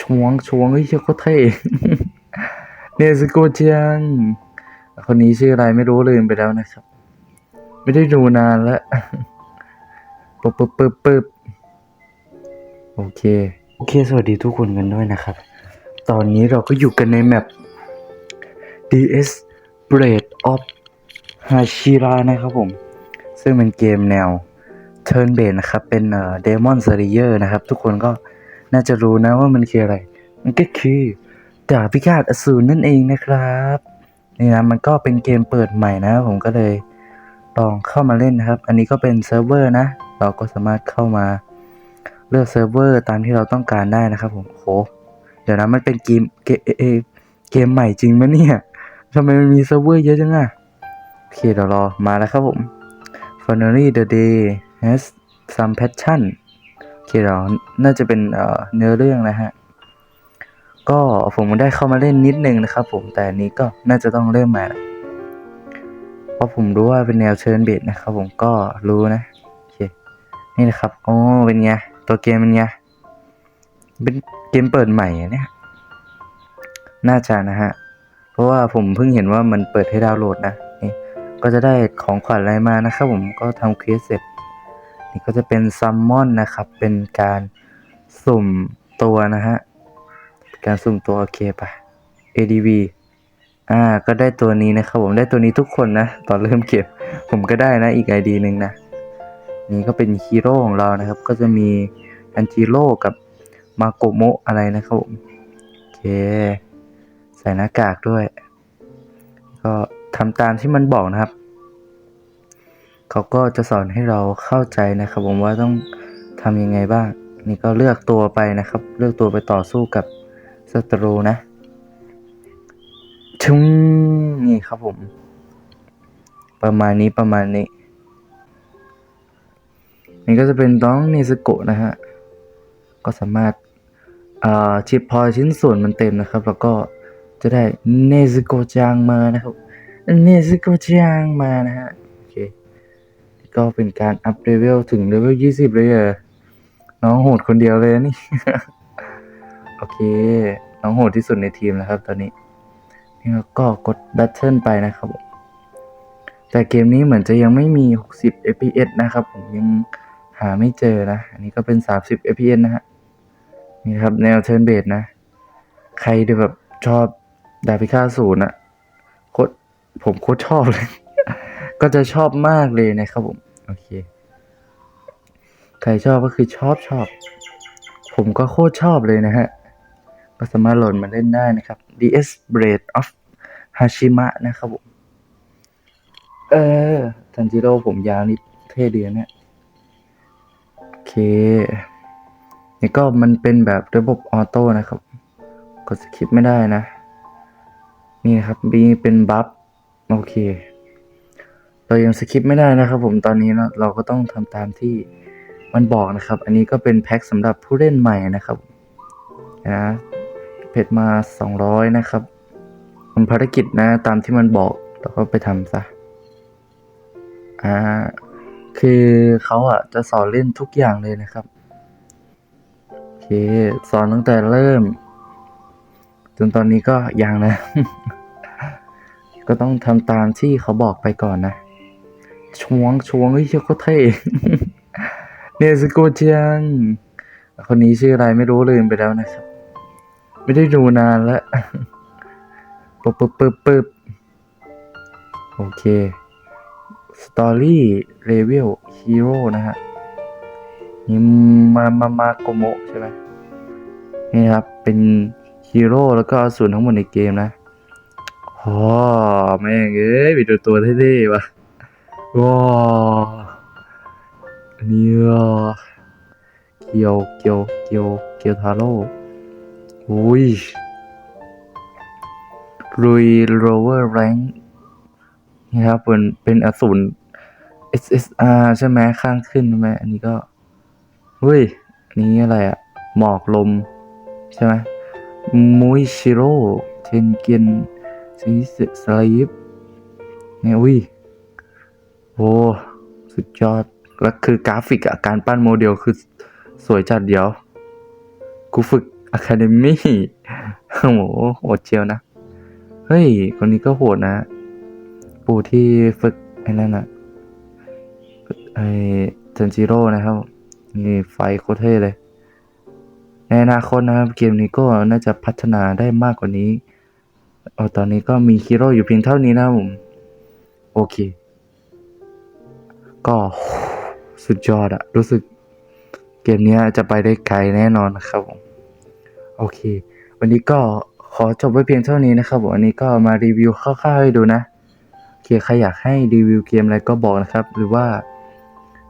ชวงชวงเฮ้ยเชี่ยโคตรเท่เนสโกเจังคนนี้ชื่ออะไรไม่รู้ลืมไปแล้วนะครับ ไม่ได้ดูนานแล้วปึ๊บปึ๊บปึ๊บปึ๊บโอเค โอเค สวัสดีทุกคนกันด้วยนะครับ ตอนนี้เราก็อยู่กันในแมป DS Blade of Hashira นะครับผม ซึ่งเป็นเกมแนว Turn Based นะครับ เป็นเอ่อ Demon Slayer นะครับ ทุกคนก็ น่าจะรู้นะว่ามันคืออะไร มันก็คือดาบพิฆาตอสูรนั่นเองนะครับนี่นะมันก็เป็นเกมเปิดใหม่นะ ผมก็เลยลองเข้ามาเล่นนะครับ อันนี้ก็เป็นเซิร์ฟเวอร์นะ เราก็สามารถเข้ามาเลือกเซิร์ฟเวอร์ตามที่เราต้องการได้นะครับผมโหเดี๋ยวนะมันเป็นเกมเกมเกมใหม่จริงมะเนี่ยทำไมมันมีเซิร์ฟเวอร์เยอะจังอะโอเคเดี๋ยวรอมาแล้วครับผม Finally the day has some passion โอเคเดี๋ยวน่าจะเป็นเนื้อเรื่องนะฮะ ก็ผมได้เข้ามาเล่นนิดนึงนะครับ ผมแต่นี้ก็น่าจะต้องเริ่มใหม่เพราะผมรู้ว่าเป็นแนวเชิญเบสนะครับ ผมก็รู้นะโอเคนี่นะครับโอ้เป็นไงตัวเกมเป็นไงเป็นเกมเปิดใหม่เนี่ยน่าจะนะฮะ เพราะว่าผมเพิ่งเห็นว่ามันเปิดให้ดาวน์โหลดนะนี่ก็จะได้ของขวัญอะไรมานะครับผมก็ทำเคสเสร็จ นี่ก็จะเป็นซัมมอนนะครับ เป็นการสุ่มตัวนะฮะ การสุ่มตัวโอเคปะ ADV อ่า ก็ได้ตัวนี้นะครับผมได้ตัวนี้ทุกคนนะ ตอนเริ่มเก็บ ผมก็ได้นะอีก ID หนึ่งนะ นี่ก็เป็นฮีโร่ของเรานะครับ ก็จะมีอันจิโร่กับมาโกโมะอะไรนะครับผมโอเค ใส่หน้ากากด้วย ก็ทำตามที่มันบอกนะครับ เขาก็จะสอนให้เราเข้าใจนะครับ ผมว่าต้องทำยังไงบ้าง นี่ก็เลือกตัวไปนะครับ เลือกตัวไปต่อสู้กับศัตรูนะชุงนี่ครับผม ประมาณนี้ประมาณนี้ นี่ก็จะเป็นน้องเนสโกะนะฮะ ก็สามารถอ่าชิปพอชิ้นส่วนมันเต็มนะครับ แล้วก็จะได้เนสโกะจางมานะครับเนสโกะจางมานะฮะ ก็เป็นการอัพเลเวลถึงเลเวลยี่สิบเลยเหรอน้องโหดคนเดียวเลยนี่ โอเค น้องโหดที่สุดในทีมแล้วครับ ตอนนี้ นี่ก็กดบัตเทิลไปนะครับผมแต่เกมนี้เหมือนจะยังไม่มี 60 fps นะครับ ผมยังหาไม่เจอนะ อันนี้ก็เป็น 30 fps นะฮะ นี่ครับแนวเทิร์นเบสนะ ใครที่แบบชอบดาบพิฆาศูนย์อะโคตรผมโคตรชอบเลย ก็จะชอบมากเลยนะครับผม โอเค ใครชอบก็คือชอบชอบ ผมก็โคตรชอบเลยนะฮะ ก็สามารถโหลดมาเล่นได้นะครับ DS Blade of Hashima นะครับผม เออ ทันจิโร่ผมยาวนี่เท่ดีนะเนี่ยโอเค นี่ก็มันเป็นแบบระบบออโต้นะครับ กดสคิปไม่ได้นะ นี่นะครับ มีเป็นบัฟ โอเค เรายังสคิปไม่ได้นะครับผมตอนนี้เนะเราก็ต้องทำตามที่มันบอกนะครับ อันนี้ก็เป็นแพ็คสำหรับผู้เล่นใหม่นะครับนะเพจมา 200 นะครับทำภารกิจนะตามที่มันบอกเราก็ไปทำซะอ่าคือเขาอะจะสอนเล่นทุกอย่างเลยนะครับโอเคสอนตั้งแต่เริ่ม จนตอนนี้ก็ยังนะ ก็ต้องทำตามที่เขาบอกไปก่อนนะ ชวงชวงเฮ้ยเชี่ยโคตรเท่เนสโกเจังคนนี้ชื่ออะไรไม่รู้ลืมไปแล้วนะครับ ไม่ได้ดูนานแล้วปึ๊บปึ๊บปึ๊บปึ๊บโอเคสตอรี่เลเวลฮีโร่นะฮะนี่มามามาโกโมใช่ไหมนี่ครับ เป็นฮีโร่แล้วก็อสูรทั้งหมดในเกมนะอ๋อแม่งเอ้ยไปดูตัวเท่ๆวะ ว้าอันนี่อะเกียวเกียวเกียวเกียวทาโร่อุ้ยรุยโรเวอร์แรงนี่ครับเป็นเป็นอสูร SSR ใช่ไหมข้างขึ้นใช่ไหมอันนี้ก็เฮ้ยอันนี้อะไรอะหมอกลม ใช่ไหมมุยชิโร่เทนเกียนซีสลีฟเนี่ยอุ้ย โอ้สุดยอด แล้วคือกราฟิกอะการปั้นโมเดลคือสวยจัดเดียว กูฝึก Academy โอ้โหโหดเจียวนะ เฮ้ย คนนี้ก็โหดนะ ปู่ที่ฝึกไอ้นั่นอะไอ้เซนจิโร่นะครับ นี่ไฟโคตรเท่เลย ในอนาคตนะครับ เกมนี้ก็น่าจะพัฒนาได้มากกว่านี้ เอาตอนนี้ก็มีฮีโร่อยู่เพียงเท่านี้นะผม โอเค ก็สุดยอดอะรู้สึกเกมนี้จะไปได้ไกลแน่นอนนะครับผมโอเค วันนี้ก็ขอจบไว้เพียงเท่านี้นะครับผมอันนี้ก็มารีวิวคร่าวๆให้ดูนะโอเคใครอยากให้รีวิวเกมอะไรก็บอกนะครับ หรือว่า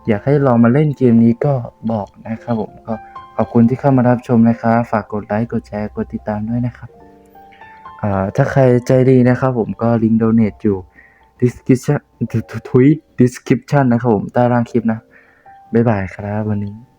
อยากให้ลองมาเล่นเกมนี้ก็บอกนะครับผมก็ขอบคุณที่เข้ามารับชมนะครับฝากกดไลค์กดแชร์กดติดตามด้วยนะครับถ้าใครใจดีนะครับผมก็ลิงก์โดเนทอยู่ description ทุย description นะครับผมใต้ล่างคลิปนะ บ๊ายบายครับวันนี้